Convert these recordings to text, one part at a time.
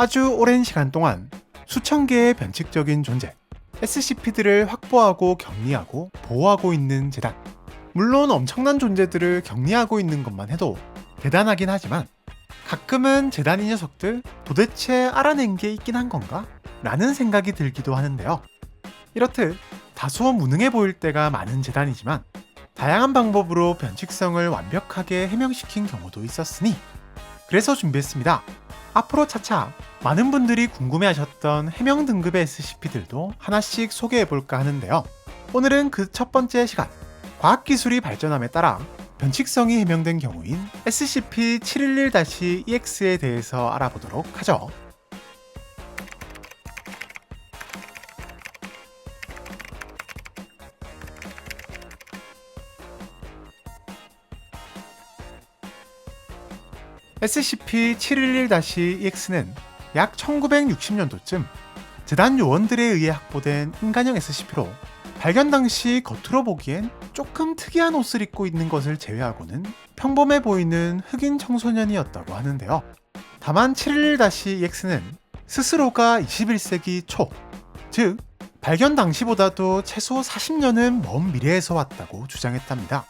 아주 오랜 시간 동안 수천 개의 변칙적인 존재, SCP들을 확보하고 격리하고 보호하고 있는 재단. 물론 엄청난 존재들을 격리하고 있는 것만 해도 대단하긴 하지만 가끔은 재단 이 녀석들 도대체 알아낸 게 있긴 한 건가? 라는 생각이 들기도 하는데요. 이렇듯 다소 무능해 보일 때가 많은 재단이지만 다양한 방법으로 변칙성을 완벽하게 해명시킨 경우도 있었으니 그래서 준비했습니다. 앞으로 차차 많은 분들이 궁금해하셨던 해명 등급의 SCP들도 하나씩 소개해볼까 하는데요. 오늘은 그 첫 번째 시간, 과학기술이 발전함에 따라 변칙성이 해명된 경우인 SCP-711-EX에 대해서 알아보도록 하죠. SCP-711-EX는 약 1960년도쯤 재단 요원들에 의해 확보된 인간형 SCP로 발견 당시 겉으로 보기엔 조금 특이한 옷을 입고 있는 것을 제외하고는 평범해 보이는 흑인 청소년이었다고 하는데요. 다만 711-EX는 스스로가 21세기 초, 즉 발견 당시보다도 최소 40년은 먼 미래에서 왔다고 주장했답니다.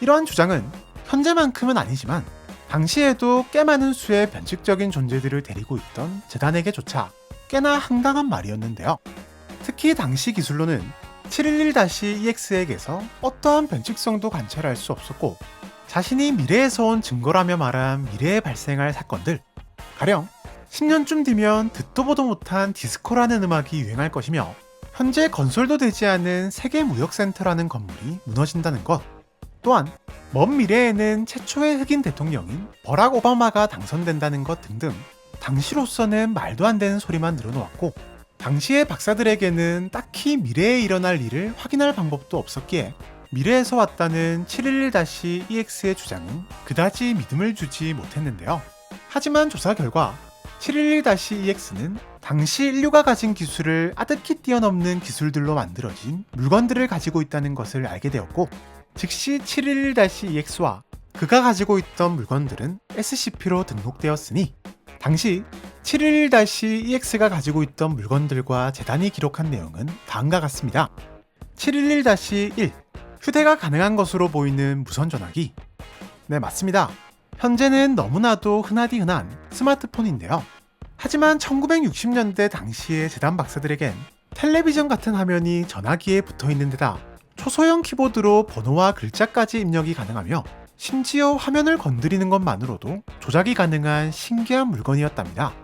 이러한 주장은 현재만큼은 아니지만 당시에도 꽤 많은 수의 변칙적인 존재들을 데리고 있던 재단에게조차 꽤나 황당한 말이었는데요. 특히 당시 기술로는 711-EX에게서 어떠한 변칙성도 관찰할 수 없었고 자신이 미래에서 온 증거라며 말한 미래에 발생할 사건들 가령 10년쯤 뒤면 듣도 보도 못한 디스코라는 음악이 유행할 것이며 현재 건설도 되지 않은 세계무역센터라는 건물이 무너진다는 것 또한 먼 미래에는 최초의 흑인 대통령인 버락 오바마가 당선된다는 것 등등 당시로서는 말도 안 되는 소리만 늘어놓았고 당시의 박사들에게는 딱히 미래에 일어날 일을 확인할 방법도 없었기에 미래에서 왔다는 711-EX의 주장은 그다지 믿음을 주지 못했는데요. 하지만 조사 결과 711-EX는 당시 인류가 가진 기술을 아득히 뛰어넘는 기술들로 만들어진 물건들을 가지고 있다는 것을 알게 되었고 즉시 711-EX와 그가 가지고 있던 물건들은 SCP로 등록되었으니 당시 711-EX가 가지고 있던 물건들과 재단이 기록한 내용은 다음과 같습니다. 711-1 휴대가 가능한 것으로 보이는 무선 전화기 네 맞습니다. 현재는 너무나도 흔하디 흔한 스마트폰인데요. 하지만 1960년대 당시의 재단 박사들에겐 텔레비전 같은 화면이 전화기에 붙어 있는 데다 초소형 키보드로 번호와 글자까지 입력이 가능하며 심지어 화면을 건드리는 것만으로도 조작이 가능한 신기한 물건이었답니다.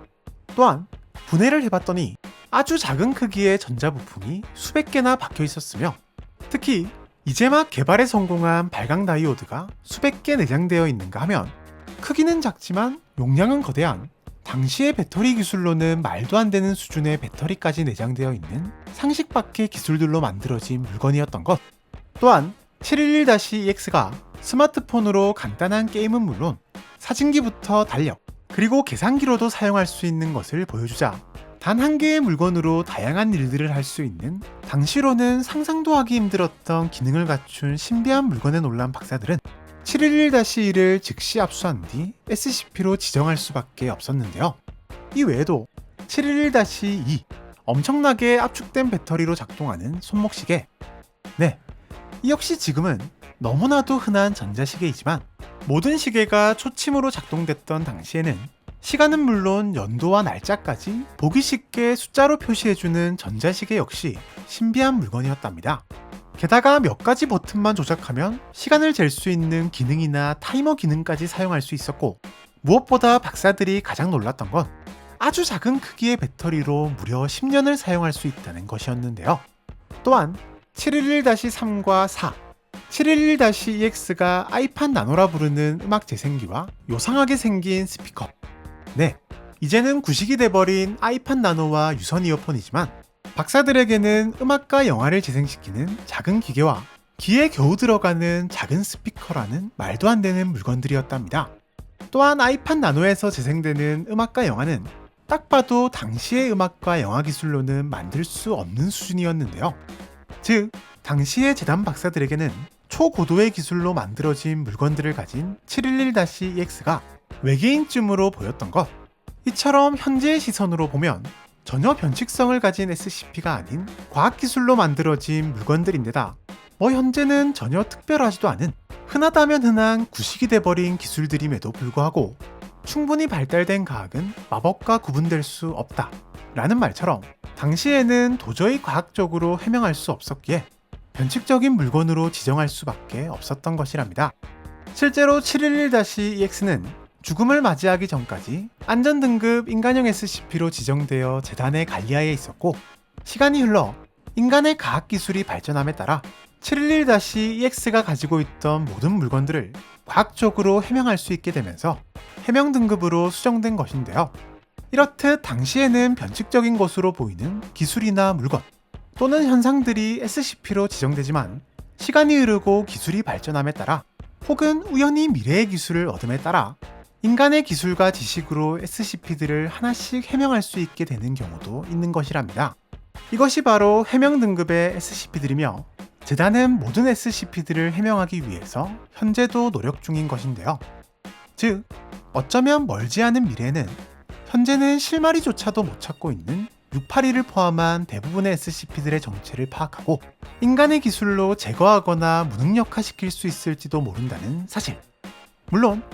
또한 분해를 해봤더니 아주 작은 크기의 전자부품이 수백 개나 박혀 있었으며 특히 이제 막 개발에 성공한 발광 다이오드가 수백 개 내장되어 있는가 하면 크기는 작지만 용량은 거대한 당시의 배터리 기술로는 말도 안 되는 수준의 배터리까지 내장되어 있는 상식 밖의 기술들로 만들어진 물건이었던 것. 또한 711-EX가 스마트폰으로 간단한 게임은 물론 사진기부터 달력, 그리고 계산기로도 사용할 수 있는 것을 보여주자 단 한 개의 물건으로 다양한 일들을 할 수 있는 당시로는 상상도 하기 힘들었던 기능을 갖춘 신비한 물건에 놀란 박사들은 711-1을 즉시 압수한 뒤 SCP로 지정할 수밖에 없었는데요. 이 외에도 711-2 엄청나게 압축된 배터리로 작동하는 손목시계 네, 이 역시 지금은 너무나도 흔한 전자시계이지만 모든 시계가 초침으로 작동됐던 당시에는 시간은 물론 연도와 날짜까지 보기 쉽게 숫자로 표시해주는 전자시계 역시 신비한 물건이었답니다. 게다가 몇 가지 버튼만 조작하면 시간을 잴 수 있는 기능이나 타이머 기능까지 사용할 수 있었고 무엇보다 박사들이 가장 놀랐던 건 아주 작은 크기의 배터리로 무려 10년을 사용할 수 있다는 것이었는데요. 또한 711-3과 4, 711-EX가 아이팟 나노라 부르는 음악 재생기와 요상하게 생긴 스피커. 네, 이제는 구식이 돼버린 아이팟 나노와 유선 이어폰이지만 박사들에게는 음악과 영화를 재생시키는 작은 기계와 귀에 겨우 들어가는 작은 스피커라는 말도 안 되는 물건들이었답니다. 또한 아이팟 나노에서 재생되는 음악과 영화는 딱 봐도 당시의 음악과 영화 기술로는 만들 수 없는 수준이었는데요. 즉, 당시의 재단 박사들에게는 초고도의 기술로 만들어진 물건들을 가진 711-EX가 외계인쯤으로 보였던 것. 이처럼 현재의 시선으로 보면 전혀 변칙성을 가진 SCP가 아닌 과학기술로 만들어진 물건들인데다 뭐 현재는 전혀 특별하지도 않은 흔하다면 흔한 구식이 돼버린 기술들임에도 불구하고 충분히 발달된 과학은 마법과 구분될 수 없다 라는 말처럼 당시에는 도저히 과학적으로 해명할 수 없었기에 변칙적인 물건으로 지정할 수밖에 없었던 것이랍니다. 실제로 711-EX는 죽음을 맞이하기 전까지 안전등급 인간형 SCP로 지정되어 재단의 관리하에 있었고 시간이 흘러 인간의 과학기술이 발전함에 따라 711-EX가 가지고 있던 모든 물건들을 과학적으로 해명할 수 있게 되면서 해명 등급으로 수정된 것인데요. 이렇듯 당시에는 변칙적인 것으로 보이는 기술이나 물건 또는 현상들이 SCP로 지정되지만 시간이 흐르고 기술이 발전함에 따라 혹은 우연히 미래의 기술을 얻음에 따라 인간의 기술과 지식으로 SCP들을 하나씩 해명할 수 있게 되는 경우도 있는 것이랍니다. 이것이 바로 해명 등급의 SCP들이며 재단은 모든 SCP들을 해명하기 위해서 현재도 노력 중인 것인데요. 즉, 어쩌면 멀지 않은 미래에는 현재는 실마리조차도 못 찾고 있는 682를 포함한 대부분의 SCP들의 정체를 파악하고 인간의 기술로 제거하거나 무능력화시킬 수 있을지도 모른다는 사실. 물론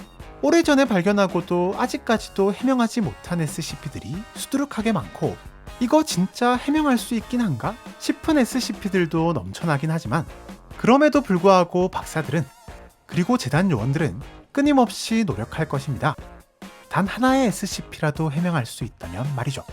오래전에 발견하고도 아직까지도 해명하지 못한 SCP들이 수두룩하게 많고 이거 진짜 해명할 수 있긴 한가 싶은 SCP들도 넘쳐나긴 하지만 그럼에도 불구하고 박사들은 그리고 재단 요원들은 끊임없이 노력할 것입니다. 단 하나의 SCP라도 해명할 수 있다면 말이죠.